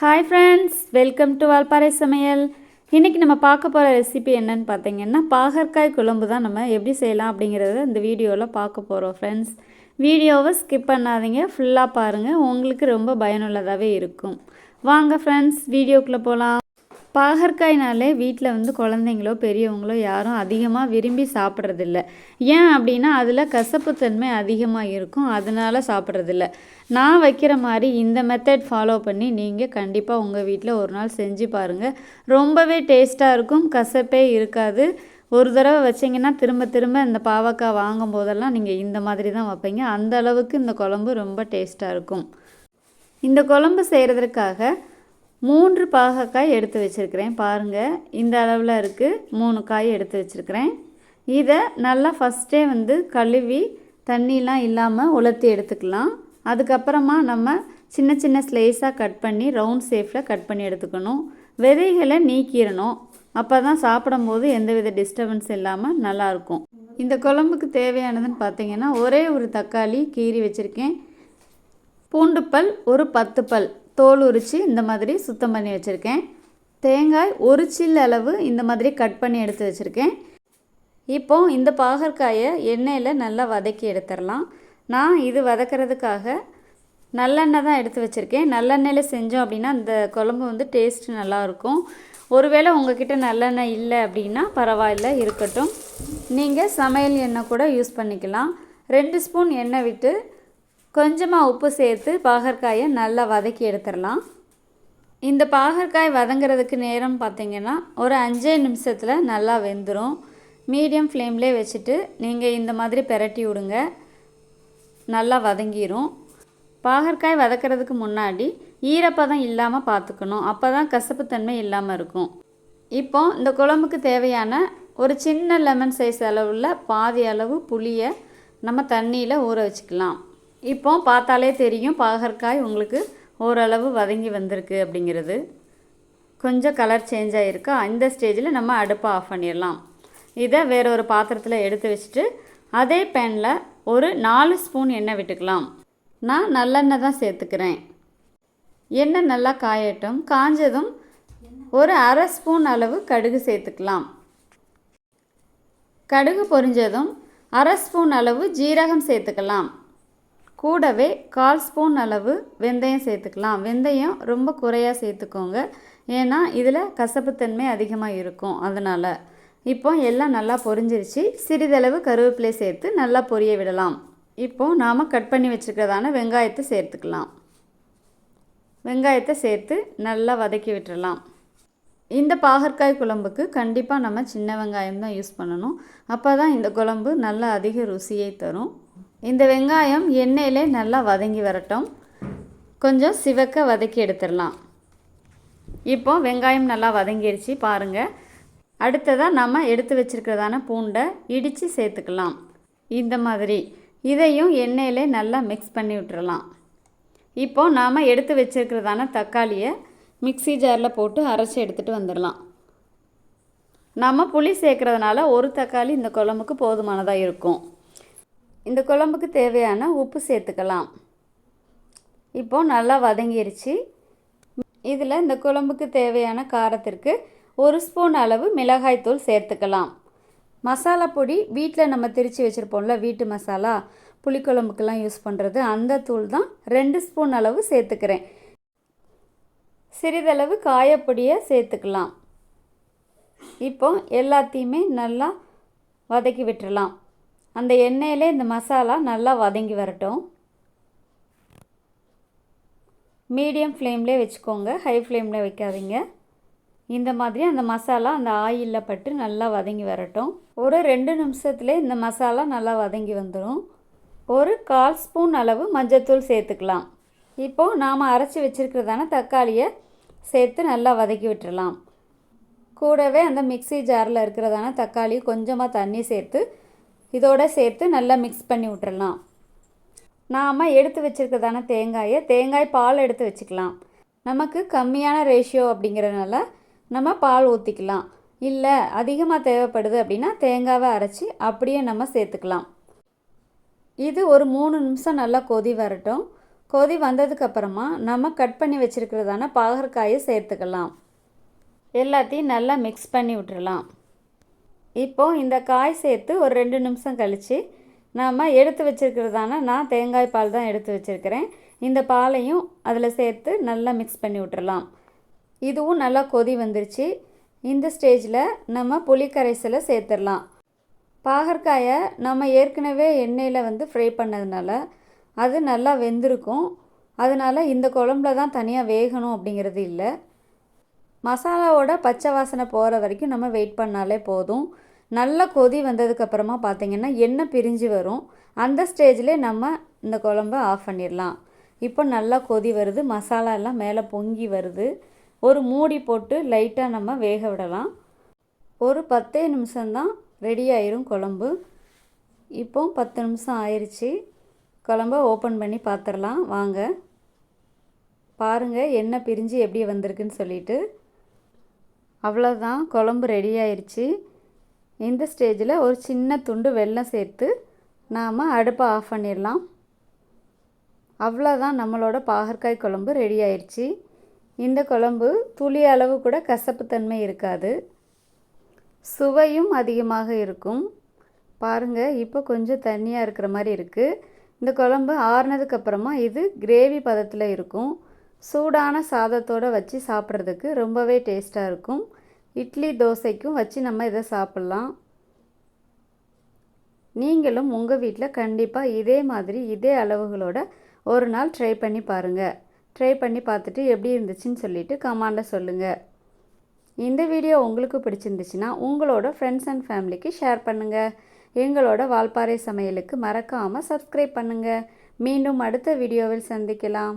Hi friends welcome to Valparai சமையல் இன்றைக்கி நம்ம பார்க்க போகிற ரெசிபி என்னன்னு பார்த்தீங்கன்னா பாகற்காய் குழம்பு தான் நம்ம எப்படி செய்யலாம் அப்படிங்கிறத இந்த வீடியோவில் பார்க்க போகிறோம் ஃப்ரெண்ட்ஸ் வீடியோவை ஸ்கிப் பண்ணாதீங்க. ஃபுல்லாக பாருங்கள் உங்களுக்கு ரொம்ப பயனுள்ளதாகவே இருக்கும். வாங்க ஃப்ரெண்ட்ஸ் வீடியோக்குள்ளே போகலாம் பாகற்காய்னாலே வீட்டில் வந்து குழந்தைங்களோ பெரியவங்களோ யாரும் அதிகமாக விரும்பி சாப்பிட்றதில்ல. ஏன் அப்படின்னா அதில் கசப்புத்தன்மை அதிகமாக இருக்கும். அதனால் சாப்பிட்றதில்ல. நான் வைக்கிற மாதிரி இந்த மெத்தட் ஃபாலோ பண்ணி நீங்கள் கண்டிப்பாக உங்கள் வீட்டில் ஒரு நாள் செஞ்சு பாருங்கள் ரொம்பவே டேஸ்ட்டாக இருக்கும். கசப்பே இருக்காது. ஒரு தடவை வச்சிங்கன்னா திரும்ப திரும்ப இந்த பாவக்காய் வாங்கும் போதெல்லாம் நீங்கள் இந்த மாதிரி தான் வைப்பீங்க. அந்த அளவுக்கு இந்த குழம்பு ரொம்ப டேஸ்ட்டாக இருக்கும். இந்த குழம்பு செய்கிறதுக்காக மூன்று பாகக்காய் எடுத்து வச்சுருக்கிறேன். பாருங்கள் இந்த அளவில் இருக்குது மூணு காய் எடுத்து வச்சுருக்கிறேன். இதை நல்லா ஃபஸ்ட்டே வந்து கழுவி தண்ணிலாம் இல்லாமல் உலர்த்தி எடுத்துக்கலாம். அதுக்கப்புறமா நம்ம சின்ன சின்ன ஸ்லைஸாக கட் பண்ணி ரவுண்ட் ஷேப்பில் கட் பண்ணி எடுத்துக்கணும். விதைகளை நீக்கிடணும். அப்போ தான் சாப்பிடும்போது எந்தவித டிஸ்டர்பன்ஸ் இல்லாமல் நல்லாயிருக்கும் இந்த குழம்புக்கு தேவையானதுன்னு பார்த்தீங்கன்னா ஒரே ஒரு தக்காளி கீறி வச்சுருக்கேன். பூண்டு பல் ஒரு பத்து பல். தோல் உரித்து இந்த மாதிரி சுத்தம் பண்ணி வச்சுருக்கேன். தேங்காய் ஒரு சில் அளவு இந்த மாதிரி கட் பண்ணி எடுத்து வச்சுருக்கேன். இப்போ இந்த பாகற்காயை எண்ணெயில் நல்லா வதக்கி எடுத்துடலாம் நான் இது வதக்கிறதுக்காக நல்லெண்ணெய் தான் எடுத்து வச்சுருக்கேன். நல்லெண்ணெயில் செஞ்சோம் அப்படின்னா அந்த குழம்பு வந்து டேஸ்ட் நல்லாயிருக்கும் ஒருவேளை உங்ககிட்ட நல்லெண்ணெய் இல்லை அப்படின்னா பரவாயில்ல இருக்கட்டும். நீங்கள் சமையல் எண்ணெய் கூட யூஸ் பண்ணிக்கலாம். ரெண்டு ஸ்பூன் எண்ணெய் விட்டு கொஞ்சமாக உப்பு சேர்த்து பாகற்காயை நல்லா வதக்கி எடுத்துடலாம். இந்த பாகற்காய் வதங்கிறதுக்கு நேரம் பார்த்திங்கன்னா ஒரு அஞ்சே நிமிஷத்தில் நல்லா வெந்துடும் மீடியம் ஃப்ளேம்லேயே வச்சுட்டு நீங்கள் இந்த மாதிரி பெரட்டி விடுங்க. நல்லா வதங்கிரும். பாகற்காய் வதக்கிறதுக்கு முன்னாடி ஈரப்பதம் இல்லாமல் பார்த்துக்கணும். அப்போ தான் கசப்புத்தன்மை இல்லாமல் இருக்கும். இப்போ இந்த குழம்புக்கு தேவையான ஒரு சின்ன லெமன் சைஸ் அளவுள்ள பாதி அளவு புளியை நம்ம தண்ணியில் ஊற வச்சுக்கலாம். இப்போ பார்த்தாலே தெரியும் பாகற்காய் உங்களுக்கு ஓரளவு வதங்கி வந்திருக்கு அப்படிங்கிறது. கொஞ்சம் கலர் சேஞ்ச் ஆகிருக்கு அந்த ஸ்டேஜில் நம்ம அடுப்பை ஆஃப் பண்ணிடலாம். இதை வேற ஒரு பாத்திரத்தில் எடுத்து வச்சுட்டு அதே பேனில் ஒரு நாலு ஸ்பூன் எண்ணெய் விட்டுக்கலாம். நான் நல்லெண்ணெய் தான் சேர்த்துக்கிறேன். எண்ணெய் நல்லா காயட்டும். காஞ்சதும் ஒரு அரை ஸ்பூன் அளவு கடுகு சேர்த்துக்கலாம். கடுகு பொரிஞ்சதும் அரை ஸ்பூன் அளவு ஜீரகம் சேர்த்துக்கலாம். கூடவே கால் ஸ்பூன் அளவு வெந்தயம் சேர்த்துக்கலாம். வெந்தயம் ரொம்ப குறையாக சேர்த்துக்கோங்க. ஏன்னா இதில் கசப்புத்தன்மை அதிகமாக இருக்கும். அதனால் இப்போ எல்லாம் நல்லா பொரிஞ்சிருச்சு. சிறிதளவு கருவேப்பிலை சேர்த்து நல்லா பொரிய விடலாம். இப்போ நாம் கட் பண்ணி வச்சுருக்கிறதான வெங்காயத்தை சேர்த்துக்கலாம். வெங்காயத்தை சேர்த்து நல்லா வதக்கி விட்டுடலாம் இந்த பாகற்காய் குழம்புக்கு கண்டிப்பாக நம்ம சின்ன வெங்காயம் தான் யூஸ் பண்ணணும். அப்போ தான் இந்த குழம்பு நல்லா அதிக ருசியை தரும். இந்த வெங்காயம் எண்ணெயில் நல்லா வதங்கி வரட்டும். கொஞ்சம் சிவக்க வதக்கி எடுத்துடலாம். இப்போ வெங்காயம் நல்லா வதங்கிடுச்சு பாருங்கள் அடுத்ததாக நம்ம எடுத்து வச்சுருக்கிறதான பூண்டை இடித்து சேர்த்துக்கலாம். இந்த மாதிரி. இதையும் எண்ணெயில் நல்லா மிக்ஸ் பண்ணி விட்டுறலாம். இப்போ நாம் எடுத்து வச்சுருக்கிறதான தக்காளியை மிக்சி ஜாரில் போட்டு அரைச்சி எடுத்துகிட்டு வந்துடலாம். நம்ம புளி சேர்க்குறதுனால ஒரு தக்காளி இந்த குழம்புக்கு போதுமானதாக இருக்கும். இந்த குழம்புக்கு தேவையான உப்பு சேர்த்துக்கலாம். இப்போ நல்லா வதங்கிருச்சு. இதில் இந்த குழம்புக்கு தேவையான காரத்திற்கு ஒரு ஸ்பூன் அளவு மிளகாய்த்தூள் சேர்த்துக்கலாம். மசாலா பொடி வீட்டில் நம்ம திரித்து வச்சுருப்போம்ல வீட்டு மசாலா புளிக்குழம்புக்கெல்லாம் யூஸ் பண்ணுறது அந்த தூள் தான் ரெண்டு ஸ்பூன் அளவு சேர்த்துக்கிறேன். சிறிதளவு காயப்பொடியை சேர்த்துக்கலாம். இப்போ எல்லாத்தையுமே நல்லா வதக்கி விட்டுடலாம் அந்த எண்ணெயில் இந்த மசாலா நல்லா வதங்கி வரட்டும். மீடியம் ஃப்ளேம்லேயே வச்சுக்கோங்க. ஹை ஃப்ளேமில் வைக்காதீங்க. இந்த மாதிரி அந்த மசாலா அந்த ஆயிலில் பட்டு நல்லா வதங்கி வரட்டும். ஒரு ரெண்டு நிமிஷத்துலேயே இந்த மசாலா நல்லா வதங்கி வந்துடும் ஒரு கால் ஸ்பூன் அளவு மஞ்சத்தூள் சேர்த்துக்கலாம். இப்போது நாம் அரைச்சி வச்சுருக்கிறதான தக்காளியை சேர்த்து நல்லா வதக்கி விட்டுறலாம். கூடவே அந்த மிக்சி ஜாரில் இருக்கிறதான தக்காளி கொஞ்சமாக தண்ணி சேர்த்து இதோடு சேர்த்து நல்லா மிக்ஸ் பண்ணி விட்டுறலாம். நாம் எடுத்து வச்சுருக்கதான தேங்காயை தேங்காய் பால் எடுத்து வச்சுக்கலாம். நமக்கு கம்மியான ரேஷியோ அப்படிங்கிறதுனால நம்ம பால் ஊற்றிக்கலாம் இல்லை அதிகமாக தேவைப்படுது அப்படின்னா தேங்காவை அரைச்சி அப்படியே நம்ம சேர்த்துக்கலாம். இது ஒரு மூணு நிமிஷம் நல்லா கொதி வரட்டும். கொதி வந்ததுக்கப்புறமா நம்ம கட் பண்ணி வச்சுருக்கிறதான பாகற்காயை சேர்த்துக்கலாம். எல்லாத்தையும் நல்லா மிக்ஸ் பண்ணி விட்டுறலாம். இப்போ இந்த காய் சேர்த்து ஒரு ரெண்டு நிமிஷம் கழித்து நாம் எடுத்து வச்சுருக்கிறதான நான் தேங்காய் பால் தான் எடுத்து வச்சுருக்கிறேன். இந்த பாலையும் அதில் சேர்த்து நல்லா மிக்ஸ் பண்ணி விட்டுறலாம். இதுவும் நல்லா கொதி வந்துருச்சு. இந்த ஸ்டேஜில் நம்ம புளி கரைசலை சேர்த்துடலாம். பாகற்காயை நம்ம ஏற்கனவே எண்ணெயில் வந்து ஃப்ரை பண்ணதுனால அது நல்லா வெந்திருக்கும். அதனால் இந்த குழம்புல தான் தனியாக வேகணும் அப்படிங்கிறது இல்லை. மசாலாவோட பச்சை வாசனை போகிற வரைக்கும் நம்ம வெயிட் பண்ணாலே போதும். நல்லா கொதி வந்ததுக்கப்புறமா பார்த்திங்கன்னா எண்ணெய் பிரிஞ்சு வரும். அந்த ஸ்டேஜ்லேயே நம்ம இந்த குழம்ப ஆஃப் பண்ணிடலாம். இப்போ நல்லா கொதி வருது மசாலா எல்லாம் மேலே பொங்கி வருது. ஒரு மூடி போட்டு லைட்டாக நம்ம வேக விடலாம். ஒரு பத்தே நிமிஷம்தான் ரெடி ஆயிரும் குழம்பு. இப்போ பத்து நிமிஷம் ஆயிடுச்சு குழம்ப ஓப்பன் பண்ணி பார்த்துடலாம் வாங்க. பாருங்கள் எண்ணெய் பிரிஞ்சு எப்படி வந்திருக்குன்னு சொல்லிட்டு. அவ்வளோதான் குழம்பு ரெடி ஆயிடுச்சு இந்த ஸ்டேஜில் ஒரு சின்ன துண்டு வெல்லம் சேர்த்து நாம் அடுப்பை ஆஃப் பண்ணிடலாம். அவ்வளோதான் நம்மளோட பாகற்காய் குழம்பு ரெடி ஆயிடுச்சு இந்த குழம்பு துளி அளவு கூட கசப்புத்தன்மை இருக்காது. சுவையும் அதிகமாக இருக்கும். பாருங்கள் இப்போ கொஞ்சம் தண்ணியாக இருக்கிற மாதிரி இருக்குது இந்த குழம்பு ஆறுனதுக்கப்புறமா இது கிரேவி பதத்தில் இருக்கும். சூடான சாதத்தோடு வச்சு சாப்பிட்றதுக்கு ரொம்பவே டேஸ்ட்டாக இருக்கும். இட்லி தோசைக்கும் வச்சு நம்ம இதை சாப்பிட்லாம். நீங்களும் உங்கள் வீட்டில் கண்டிப்பாக இதே மாதிரி இதே அளவுகளோட ஒரு நாள் ட்ரை பண்ணி பாருங்கள் ட்ரை பண்ணி பார்த்துட்டு எப்படி இருந்துச்சுன்னு சொல்லிவிட்டு கமாண்டில் சொல்லுங்கள் இந்த வீடியோ உங்களுக்கு பிடிச்சிருந்துச்சுன்னா உங்களோட ஃப்ரெண்ட்ஸ் அண்ட் ஃபேமிலிக்கு ஷேர் பண்ணுங்கள் எங்களோட வால்பாறை சமையலுக்கு மறக்காமல் சப்ஸ்கிரைப் பண்ணுங்கள் மீண்டும் அடுத்த வீடியோவில் சந்திக்கலாம்.